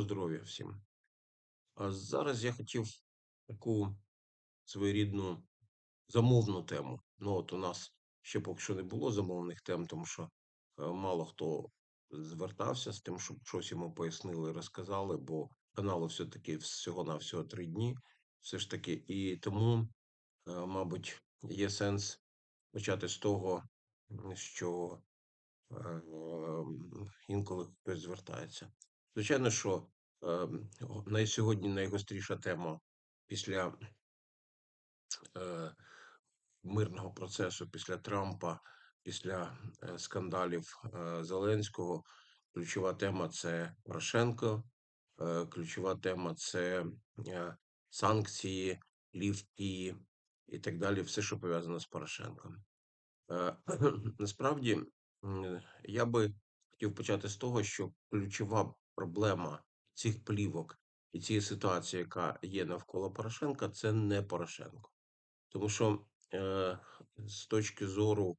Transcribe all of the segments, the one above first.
Доброго здоров'я всім. А зараз я хотів таку своєрідну замовну тему. Ну, от у нас ще поки що не було замовних тем, тому що е, мало хто звертався з тим, щоб щось йому пояснили розказали, бо каналу все-таки всього-навсього три дні. Все ж таки, і тому, е, мабуть, є сенс почати з того, що е, інколи хтось звертається. Звичайно, що е, на сьогодні найгостріша тема після е, мирного процесу, після Трампа, після е, скандалів е, Зеленського. Ключова тема це Порошенко, ключова тема це санкції, лівки і так далі. Все, що пов'язано з Порошенком. Насправді я би хотів почати з того, що ключова проблема цих плівок і цієї ситуації, яка є навколо Порошенка, це не Порошенко. Тому що е, з точки зору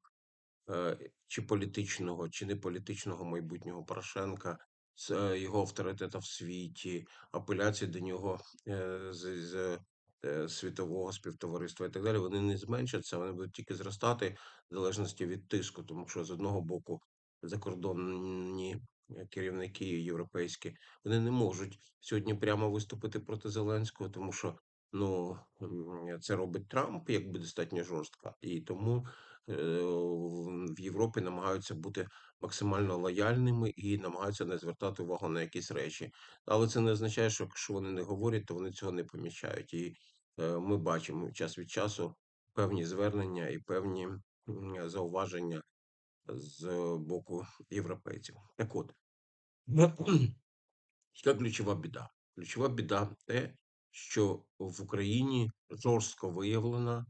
е, чи політичного, чи не політичного майбутнього Порошенка, з е, його авторитета в світі, апеляції до нього е, з, з е, світового співтовариства і так далі, вони не зменшаться, вони будуть тільки зростати в залежності від тиску, тому що з одного боку закордонні керівники європейські вони не можуть сьогодні прямо виступити проти Зеленського, тому що ну це робить Трамп якби достатньо жорстко, і тому е, в в Європі намагаються бути максимально лояльними і намагаються не звертати увагу на якісь речі. Але це не означає, що якщо вони не говорять, то вони цього не помічають. І е, ми бачимо час від часу певні звернення і певні зауваження з боку європейців. Так от, яка ключова біда? Ключова біда те, що в Україні жорстко виявлена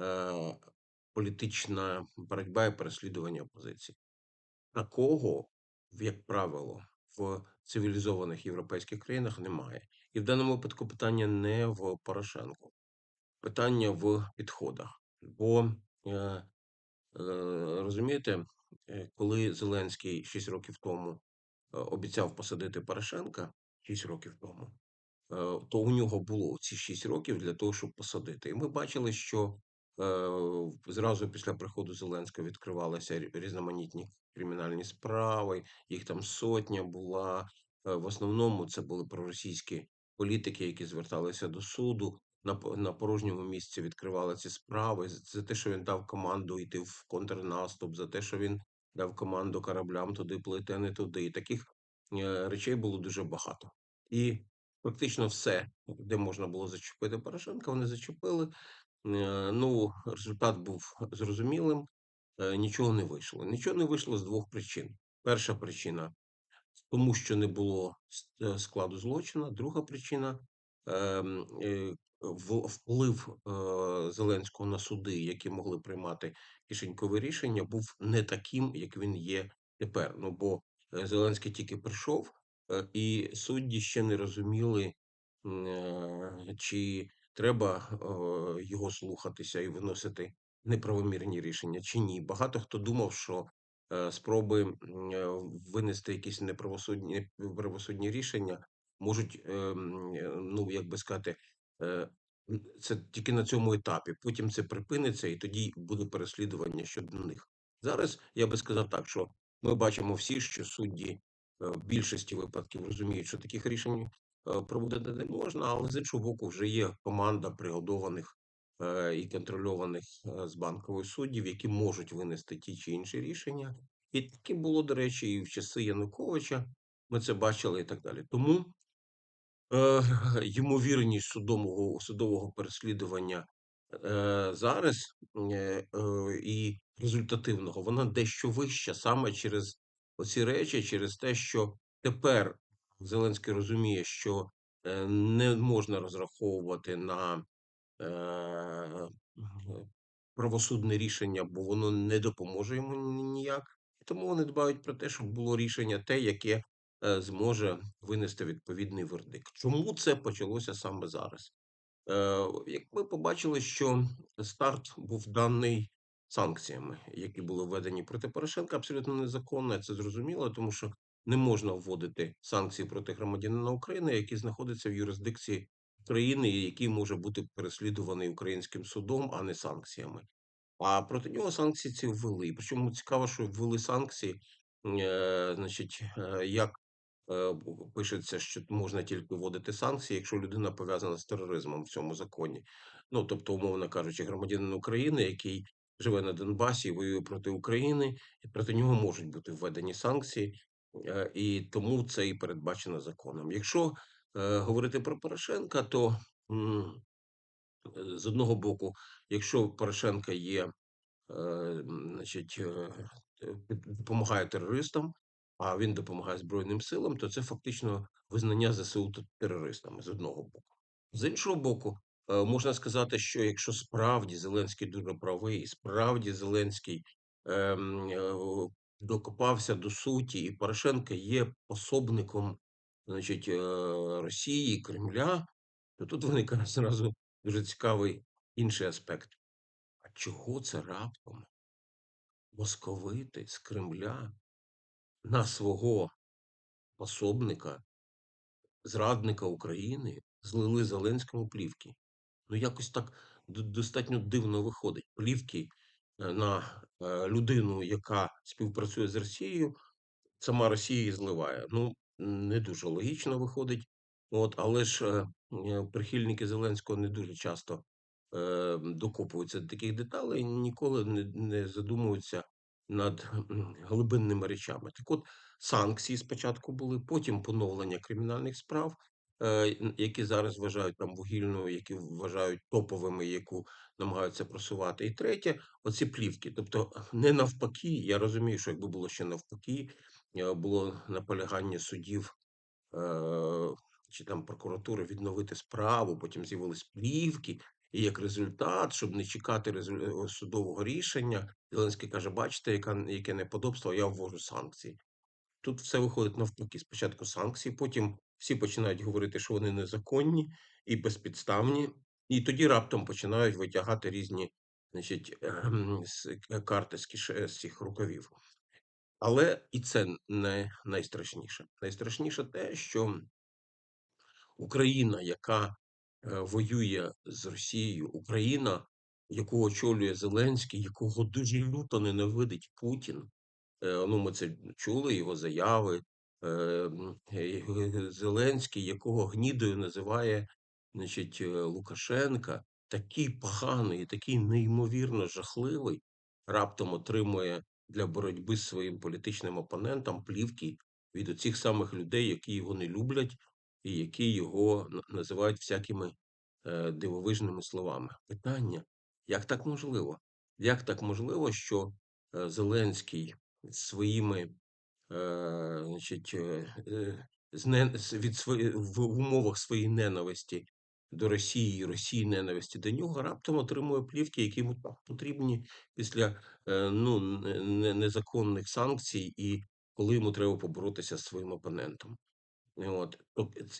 е, політична боротьба і переслідування опозиції. Такого, як правило, в цивілізованих європейських країнах немає. І в даному випадку питання не в Порошенку, питання в підходах. Бо е, е, розумієте, е, коли Зеленський 6 років тому обіцяв посадити Порошенка 6 років тому, е, то у нього було ці 6 років для того, щоб посадити. І ми бачили, що е, зразу після приходу Зеленського відкривалися різноманітні кримінальні справи, їх там сотня була. Е, В основному це були проросійські політики, які зверталися до суду. На, на порожньому місці відкривали ці справи за те, що він дав команду йти в контрнаступ, за те, що він дав команду кораблям туди плити, а не туди. І таких е, речей було дуже багато. І фактично все, де можна було зачепити Порошенка, вони зачепили. Е, Ну, результат був зрозумілим, е, нічого не вийшло. Нічого не вийшло з двох причин. Перша причина тому, що не було складу злочину. Друга причина ем, вплив е, Зеленського на суди, які могли приймати кишенькові рішення, був не таким, як він є тепер. Ну бо е, Зеленський тільки прийшов, е, і судді ще не розуміли, чи треба його слухатися і виносити неправомірні рішення, чи ні. Багато хто думав, що спроби винести якісь неправосудні неправосудні рішення можуть, ем, ну як би сказати, це тільки на цьому етапі. Потім це припиниться, і тоді буде переслідування щодо них. Зараз я би сказав так, що ми бачимо всі, що судді е, в більшості випадків розуміють, що таких рішень е, проводити не можна, але з іншого боку, вже є команда пригодованих е, і контрольованих е, з банкової суддів, які можуть винести ті чи інші рішення. І таке було, до речі, і в часи Януковича. Ми це бачили і так далі. Тому е, ймовірність судового, судового переслідування е, зараз е, е, і результативного, вона дещо вища саме через оці речі, через те, що тепер Зеленський розуміє, що е, не можна розраховувати на е, правосудне рішення, бо воно не допоможе йому ніяк. Тому вони дбають про те, щоб було рішення те, яке зможе винести відповідний вердикт. Чому це почалося саме зараз? Е, Як ми побачили, що старт був даний санкціями, які були введені проти Порошенка, абсолютно незаконно, це зрозуміло, тому що не можна вводити санкції проти громадянина України, який знаходиться в юрисдикції країни, і який може бути переслідуваний українським судом, а не санкціями. А проти нього санкції ці ввели. Причому цікаво, що ввели санкції, е, значить, е, як е, пишеться, що можна тільки вводити санкції, якщо людина пов'язана з тероризмом в цьому законі. Ну, тобто, умовно кажучи, громадянин України, який живе на Донбасі воює проти України, і проти нього можуть бути введені санкції, е, і тому це і передбачено законом. Якщо е, говорити про Порошенка, то е, з одного боку, якщо Порошенка є е, значить, е, е, допомагає терористам, а він допомагає Збройним силам, то це фактично визнання ЗСУ терористами з одного боку. З іншого боку, е, можна сказати, що якщо справді Зеленський дуже правий, справді Зеленський ем, е, докопався до суті, і Порошенко є пособником значить, е, Росії, Кремля, то тут виникає зразу дуже цікавий інший аспект. А чого це раптом московити з Кремля на свого пособника, зрадника України, злили Зеленському плівки? Ну, якось так достатньо дивно виходить. Плівки е, на е, людину, яка співпрацює з Росією, сама Росія її зливає. Ну, не дуже логічно виходить. От, але ж е, прихильники Зеленського не дуже часто докопуються до таких деталей, ніколи не задумуються над глибинними речами. Так от, санкції спочатку були, потім поновлення кримінальних справ, е, які зараз вважають там вугільною, які вважають топовими, яку намагаються просувати. І третє, оці плівки. Тобто, не навпаки, я розумію, що якби було ще навпаки, е, було наполягання судів е, чи там прокуратури відновити справу, потім з'явились плівки, і як результат, щоб не чекати е, судового рішення, Зеленський каже: бачите, яка, яке неподобство, я ввожу санкції. Тут все виходить навпаки. Спочатку санкції, потім всі починають говорити, що вони незаконні і безпідставні, і тоді раптом починають витягати різні значить, ем, карти з цих рукавів. Але і це не найстрашніше. Найстрашніше те, що Україна, яка е, воює з Росією, Україна, яку очолює Зеленський, якого дуже люто ненавидить Путін. Е, ну, ми це чули, його заяви. Е, е, Зеленський, якого гнідою називає значить, е, Лукашенка, такий поганий, такий неймовірно жахливий, раптом отримує для боротьби з своїм політичним опонентом плівки від оцих самих людей, які його не люблять, і які його називають всякими е, дивовижними словами. Питання: як так можливо? Як так можливо, що е, Зеленський своїми, е, значить, е, е, від свої, в умовах своєї ненависті до Росії, і Росії ненависті до нього, раптом отримує плівки, які йому потрібні після е, ну, не- не- незаконних санкцій, і коли йому треба поборотися з своїм опонентом. От,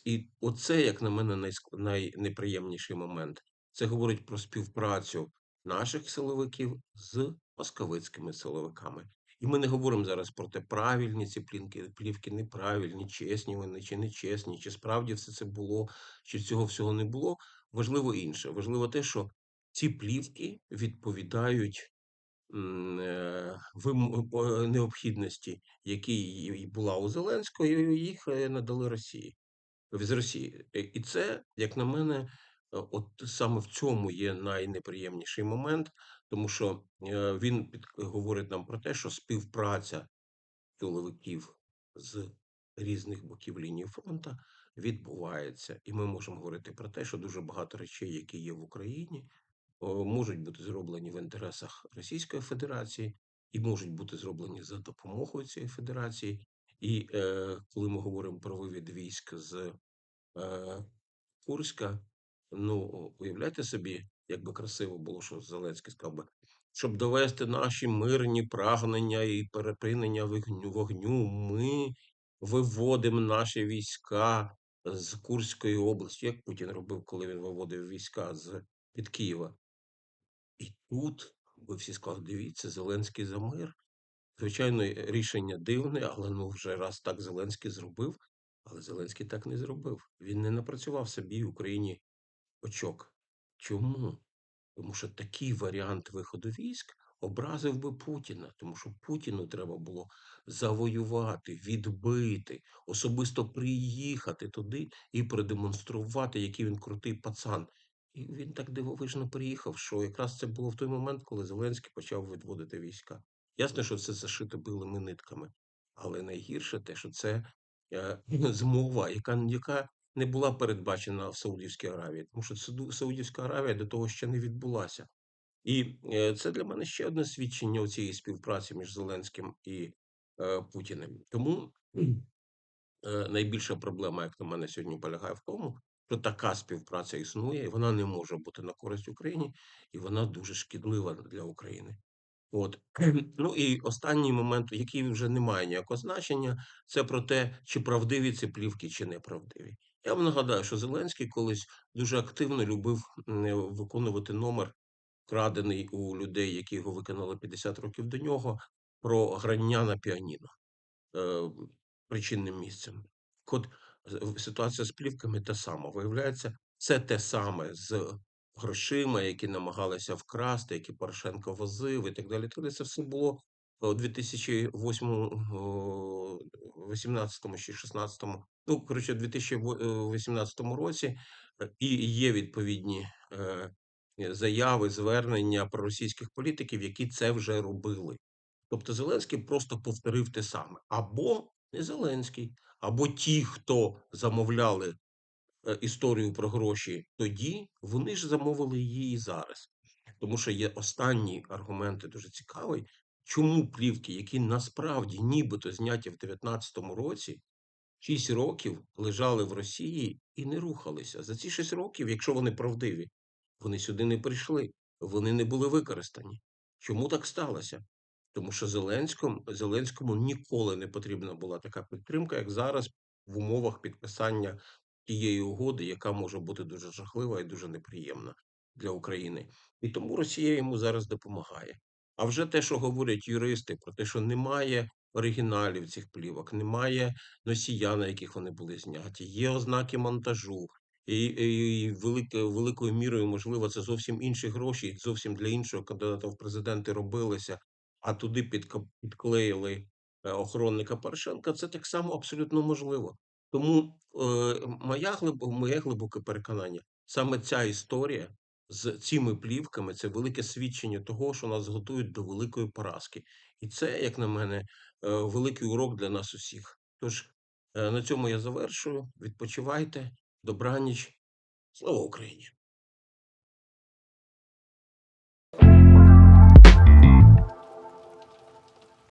і оце, як на мене, найск- найнеприємніший момент. Це говорить про співпрацю наших силовиків з московицькими силовиками. І ми не говоримо зараз про те, правильні ці плінки, плівки, неправильні, чесні вони чи нечесні, чи справді все це було, чи цього всього не було. Важливо інше. Важливо те, що ці плівки відповідають необхідності, які була у Зеленського, їх е, надали Росії з Росії. Е, І це, як на мене, е, от саме в цьому є найнеприємніший момент, тому що е, він говорить нам про те, що співпраця чоловіків з різних боків лінії фронту відбувається. І ми можемо говорити про те, що дуже багато речей, які є в Україні, можуть бути зроблені в інтересах Російської Федерації і можуть бути зроблені за допомогою цієї федерації. І е, коли ми говоримо про вивід військ з е, Курська, ну, уявляєте собі, як би красиво було, що Зеленський сказав би, щоб довести наші мирні прагнення і перепинення вогню, вогню, ми виводимо наші війська з Курської області, як Путін робив, коли він виводив війська з під Києва. І тут ви всі сказали, дивіться, Зеленський за мир. Звичайно, е, рішення дивне, але ну вже раз так Зеленський зробив, але Зеленський так не зробив. Він не напрацював собі в Україні очок. Чому? Тому що такий варіант виходу військ образив би Путіна, тому що Путіну треба було завоювати, відбити, особисто приїхати туди і продемонструвати, який він крутий пацан. І він так дивовижно приїхав, що якраз це було в той момент, коли Зеленський почав відводити війська. Ясно, що це зашито білими нитками, але найгірше те, що це е, змова, яка, яка не була передбачена в Саудівській Аравії, тому що Саудівська Аравія до того ще не відбулася. І е, це для мене ще одне свідчення цієї співпраці між Зеленським і е, Путіним. Тому е, найбільша проблема, як на мене, сьогодні полягає в тому, що така співпраця існує, і вона не може бути на користь Україні, і вона дуже шкідлива для України. От. Ну і останній момент, який вже не має ніякого значення, це про те, чи правдиві ці плівки, чи неправдиві. Я вам нагадаю, що Зеленський колись дуже активно любив е, виконувати номер, крадений у людей, які його виконали 50 років до нього, про грання на піаніно е, причинним місцем. От ситуація з плівками та сама. Виявляється, це те саме з грошима, які намагалися вкрасти, які Порошенко возив і так далі. Далі. Це все було у 2008, 18 чи 16, ну, коротше, 2018 році, е, і є відповідні е, заяви, звернення проросійських політиків, які це вже робили. Тобто Зеленський просто повторив те саме. Або не Зеленський, або ті, хто замовляли е, історію про гроші тоді, вони ж замовили її і зараз. Тому що є останній аргумент, і дуже цікавий, чому плівки, які насправді нібито зняті в 19-му році, 6 років лежали в Росії і не рухалися. За ці 6 років, якщо вони правдиві, вони сюди не прийшли, вони не були використані. Чому так сталося? Тому що Зеленському, Зеленському ніколи не потрібна була така підтримка, як зараз в умовах підписання тієї угоди, яка може бути дуже жахлива і дуже неприємна для України. І тому Росія йому зараз допомагає. А вже те, що говорять юристи, про те, що немає оригіналів цих плівок, немає носія, на яких вони були зняті, є ознаки монтажу. І, і, і велике, великою мірою, можливо, це зовсім інші гроші, зовсім для іншого кандидата в президенти робилися а туди підка- підклеїли е, охоронника Порошенка, це так само абсолютно можливо. Тому е, моя глибо, моє глибоке переконання, саме ця історія з цими плівками це велике свідчення того, що нас готують до великої поразки. І це, як на мене, е, великий урок для нас усіх. Тож е, на цьому я завершую. Відпочивайте, добраніч, слава Україні!